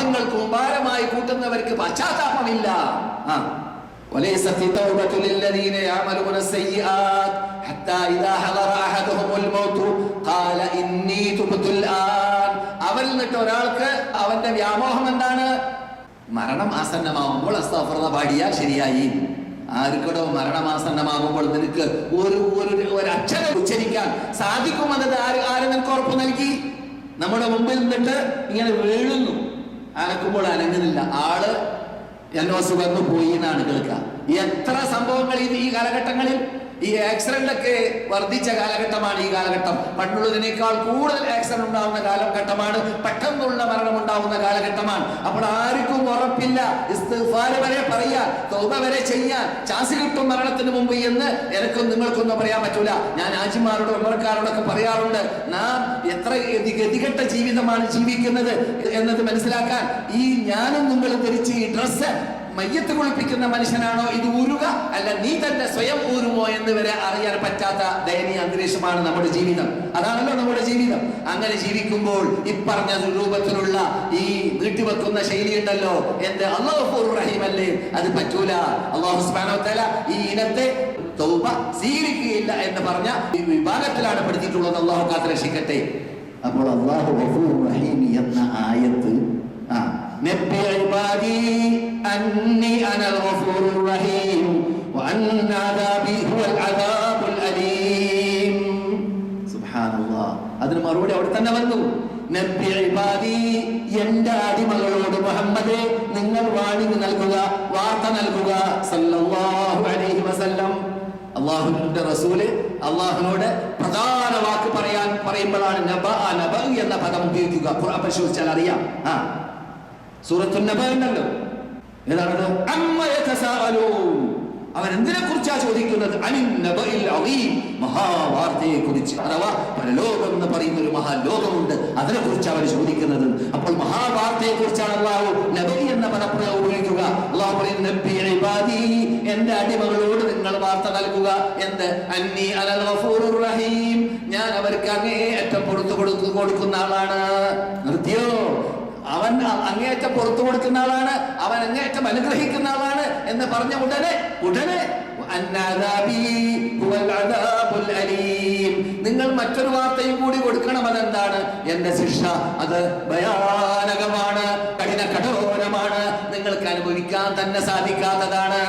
പാപങ്ങൾ കൂമ്പാരമായി കൂട്ടുന്നവർക്ക് പശ്ചാത്താപമില്ല ആ وليست التوبة للذين يعملون السيئات حتى إذا حضر أحدهم الموت قال إني تبت الآن അവരിൽ നിന്നിട്ട് ഒരാൾക്ക് അവന്റെ വ്യാമോഹം എന്താണ് മരണം ആസന്നമാകുമ്പോൾ അസ്താഫർദ പാടിയാൽ ശരിയായി ആർക്കടോ മരണമാസന്നമാകുമ്പോൾ നിനക്ക് ഒരു ഒരു ഒരു അക്ഷരം ഉച്ചരിക്കാൻ സാധിക്കുമെന്നത് ആര് ആര് നിനക്ക് ഉറപ്പ് നൽകി നമ്മുടെ മുമ്പിൽ നിന്നിട്ട് ഇങ്ങനെ വീഴുന്നു അനക്കുമ്പോൾ അനങ്ങുന്നില്ല. ആൾ എന്നോ സുഖന്നു പോയി എന്നാണ് കേൾക്കുക. എത്ര സംഭവങ്ങൾ ഈ കാലഘട്ടങ്ങളിൽ ഈ ആക്സിഡന്റ് ഒക്കെ വർദ്ധിച്ച കാലഘട്ടമാണ് ഈ കാലഘട്ടം. പണ്ടുള്ളതിനേക്കാൾ കൂടുതൽ ആക്സിഡന്റ് ഉണ്ടാവുന്ന കാലഘട്ടമാണ്. പെട്ടെന്നുള്ള മരണം ഉണ്ടാവുന്ന കാലഘട്ടമാണ്. അപ്പോൾ ആർക്കും ഉറപ്പില്ല. വരെ പറയാൻ തൗബ വരെ ചെയ്യാൻ ചാൻസ് കിട്ടും മരണത്തിന് മുമ്പ് എന്ന് എനിക്കും നിങ്ങൾക്കൊന്നും പറയാൻ പറ്റൂല. ഞാൻ ആജിമാരോടും ഉമ്മർക്കാരോടൊക്കെ പറയാറുണ്ട്. നാം എത്ര ഗതി- ഗതികെട്ട ജീവിതമാണ് ജീവിക്കുന്നത് എന്നത് മനസ്സിലാക്കാൻ ഈ ഞാനും നിങ്ങൾ ധരിച്ച് ഈ ഡ്രസ്സ് മയ്യത്ത് കുളിപ്പിക്കുന്ന മനുഷ്യനാണോ ഇത് ഊരുക? അല്ല നീ തന്നെ സ്വയം ഊരുമോ എന്ന് വരെ അറിയാൻ പറ്റാത്ത ദയനീയ അന്തരീക്ഷമാണ് നമ്മുടെ ജീവിതം. അതാണല്ലോ നമ്മുടെ ജീവിതം. അങ്ങനെ ജീവിക്കുമ്പോൾ ഇപ്പറഞ്ഞ രൂപത്തിലുള്ള ഈ നീട്ടിവെക്കുന്ന ശൈലി ഉണ്ടല്ലോ. എന്റെ അള്ളാഹു റഹീം അല്ലേ? അത് പറ്റൂല. അള്ളാഹു സുബ്ഹാനഹു വ തആല ഈ ഇനത്തെ തൗബ സ്വീകരിക്കുകയില്ല എന്ന് പറഞ്ഞ വിഭാഗത്തിലാണ് പെടുത്തിയിട്ടുള്ളത് അള്ളാഹു കാത്ത് രക്ഷിക്കട്ടെ. അപ്പോൾ അള്ളാഹു വഅന്ന അദാബി ഹുവൽ അദാബുൽ അലീം. സുബ്ഹാനല്ലാഹ് അതിന് മറുപടി അവിടെ തന്നെ വന്നു. നബി ഇബാദി എന്റെ അടിമകളോട് മുഹമ്മദേ നിങ്ങൾ വാണിംഗ് നൽകുക വാർത്ത നൽകുക. സല്ലല്ലാഹു അലൈഹി വസല്ലം. അള്ളാഹുവിന്റെ റസൂൽ അള്ളാഹുവിനോട് പ്രധാന വാക്ക് പറയാൻ പറയുമ്പോഴാണ് നബ നബ എന്ന പദം ഉപയോഗിക്കുക. ഖുർആൻ പരിശോധിച്ചാൽ അറിയാം. ആ. സൂറത്തു നബ ഉണ്ടല്ലോ. ഏതാണത്? അമ്മ യതസാഅലൂൻ. അവൻ എന്തിനെ കുറിച്ചാ ചോദിക്കുന്നത് മഹാവാർത്തയെ കുറിച്ച്. അഥവാ പരലോകം എന്ന് പറയുന്ന ഒരു മഹാലോകമുണ്ട്. അതിനെ കുറിച്ച് അവർ ചോദിക്കുന്നത്? അപ്പോൾ മഹാവാർത്തയെ കുറിച്ചാണ് അള്ളാഹു നബി എന്ന പദപ്രയോഗം ഉപയോഗിക്കുക. അള്ളാഹു പറയുന്ന എന്റെ അടിമകളോട് നിങ്ങൾ വാർത്ത നൽകുക. എന്ത്? അന്നി അലൽ റഹീം. ഞാൻ അവർക്ക് അങ്ങേയറ്റം പുറത്തു കൊടുത്തു കൊടുക്കുന്ന ആളാണ്. നിർത്തിയോ? അവൻ അങ്ങേയറ്റം പുറത്തു കൊടുക്കുന്ന ആളാണ്. അവൻ അങ്ങേയറ്റം അനുഗ്രഹിക്കുന്ന ആളാണ്. എന്ന് പറഞ്ഞ ഉടനെ ഉടനെ. നിങ്ങൾ മറ്റൊരു വാർത്തയും കൂടി കൊടുക്കണം അതെന്താണ്? എന്റെ ശിക്ഷ അത് ഭയാനകമാണ് കഠിന കഠോരമാണ്. നിങ്ങൾക്ക് അനുഭവിക്കാൻ തന്നെ സാധിക്കാത്തതാണ്.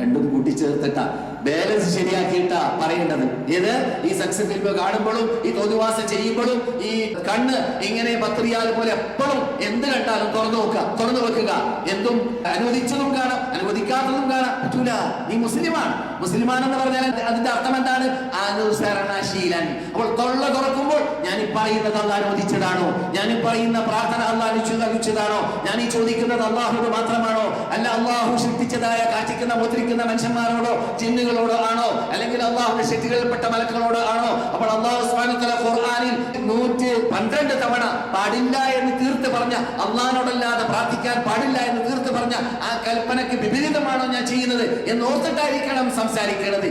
രണ്ടും കൂട്ടിച്ചേർത്തിട്ടാ. ബാലൻസ് ശരിയാക്കിയിട്ടാ പറയേണ്ടത്. ഏത്? ഈ സക്സസ് ഫിലിം കാണുമ്പോഴും ഈ തോതുവാസ ചെയ്യുമ്പോഴും ഈ കണ്ണ് ഇങ്ങനെ പത്രിയാൽ പോലെ എപ്പോഴും എന്ത് കണ്ടാലും തുറന്നു നോക്കുക തുറന്നു വെക്കുക. എന്തും അനുവദിച്ചതും കാണാം അനുവദിക്കാത്തതും കാണാം പറ്റൂല. നീ മുസ്ലിമാണ്. എന്ന് പറഞ്ഞാൽ അതിന്റെ അർത്ഥം എന്താണ്? അനുസരണശീലൻ. അപ്പോൾ തൊള്ള തുറക്കുമ്പോൾ ഞാൻ ഈ പറയുന്നത് അല്ല അനുവദിച്ചതാണോ ഞാൻ ഈ പറയുന്ന പ്രാർത്ഥന അല്ല ഞാൻ ഈ ചോദിക്കുന്നത് അള്ളാഹുവിന് മാത്രമാണോ? അല്ല അള്ളാഹു സൃഷ്ടിച്ചതായ കാറ്റിക്കുന്ന മുദ്രിക്കുന്ന മനുഷ്യന്മാരോടോ ചിന്നുകളോടോ ആണോ? അല്ലെങ്കിൽ അള്ളാഹുവിന്റെ ശക്തികളിൽപ്പെട്ട മലക്കളോട് ആണോ? അപ്പോൾ അള്ളാഹു തആല ഖുർആനിൽ നൂറ്റി പന്ത്രണ്ട് തവണ പാടില്ല എന്ന് തീർത്ത് പറഞ്ഞ അള്ളാഹിനോടല്ലാതെ പ്രാർത്ഥിക്കാൻ പാടില്ല എന്ന് തീർത്ത് പറഞ്ഞ ആ കൽപ്പനയ്ക്ക് വിപരീതമാണോ ഞാൻ ചെയ്യുന്നത്? എന്ന് ഓർത്തിട്ടായിരിക്കണം സംസാരിക്കുന്നത്